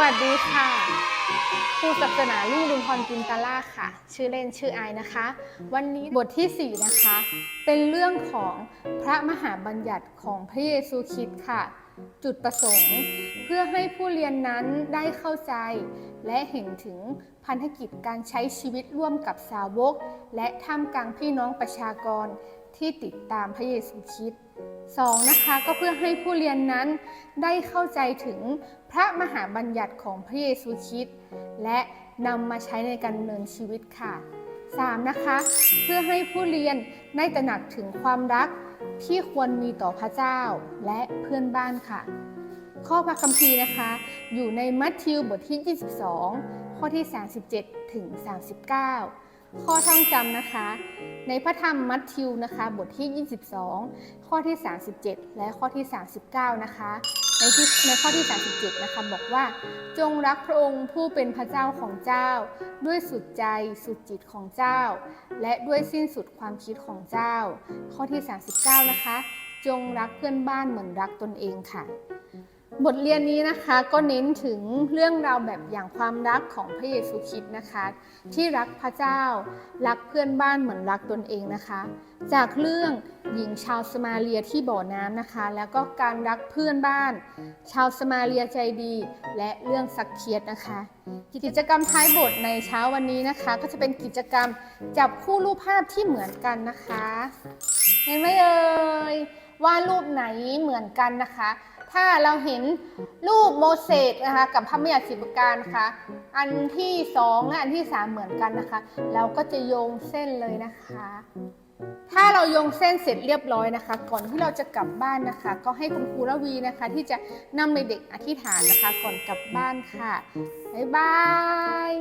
วัสดีค่ะครูศักนาลุ่งดุลพรจินตล่าค่ะ ชื่อเล่นชื่อไอนะคะ วันนี้บทที่ 4 นะคะ เป็นเรื่องของพระมหาบัญญัติของพระเยซูคริสต์ค่ะ จุดประสงค์ เพื่อให้ผู้เรียนนั้นได้เข้าใจ และเห็นถึงพันธกิจการใช้ชีวิตร่วมกับสาวก และท่ามกลางพี่น้องประชากร ที่ติดตามพระเยซูคริสต์สองนะคะก็เพื่อให้ผู้เรียนนั้นได้เข้าใจถึงพระมหาบัญญัติของพระเยซูคริสต์และนำมาใช้ในการดำเนินชีวิตค่ะ 3. นะคะเพื่อให้ผู้เรียนได้ตระหนักถึงความรักที่ควรมีต่อพระเจ้าและเพื่อนบ้านค่ะ ข้อพระคัมภีร์นะคะ อยู่ในมัทธิวบทที่ 22 ข้อที่ 37 ถึง 39 ข้อท่องจำนะคะ ในพระธรรมมัทธิวนะคะ บทที่ 22 ข้อที่ 37 และข้อที่ 39 นะคะ ในที่ในข้อที่ 37 นะคะ บอกว่าจงรักพระองค์ผู้เป็นพระเจ้าของเจ้า ด้วยสุดใจสุดจิตของเจ้า และด้วยสิ้นสุดความคิดของเจ้า ข้อที่ 39 นะคะ จงรักเพื่อนบ้านเหมือนรักตนเองค่ะ บทเรียนนี้นะคะก็เน้นถึงเรื่องราวแบบอย่างความรักของพระเยซูคริสต์นะคะ ที่รักพระเจ้า รักเพื่อนบ้านเหมือนรักตนเองนะคะ จากเรื่อง หญิงชาวสมาเลียที่บ่อน้ำนะคะ แล้วก็การรักเพื่อนบ้าน ชาวสมาเลียใจดี และเรื่องซักเคียดนะคะ กิจกรรมท้ายบทในเช้าวันนี้นะคะ ก็จะเป็นกิจกรรมจับคู่รูปภาพที่เหมือนกันนะคะ เห็นไหมเอ่ยว่ารูปไหนเหมือนกันนะคะ ถ้าเราเห็นรูปโมเสสนะคะกับพระมยาสิบการนะคะ อันที่สองและอันที่สามเหมือนกันนะคะ เราก็จะโยงเส้นเลยนะคะ ถ้าเราโยงเส้นเสร็จเรียบร้อยนะคะ ก่อนที่เราจะกลับบ้านนะคะ ก็ให้คุณครูระวีนะคะ ที่จะนำเด็กๆอธิษฐานนะคะ ก่อนกลับบ้านค่ะบ๊ายบาย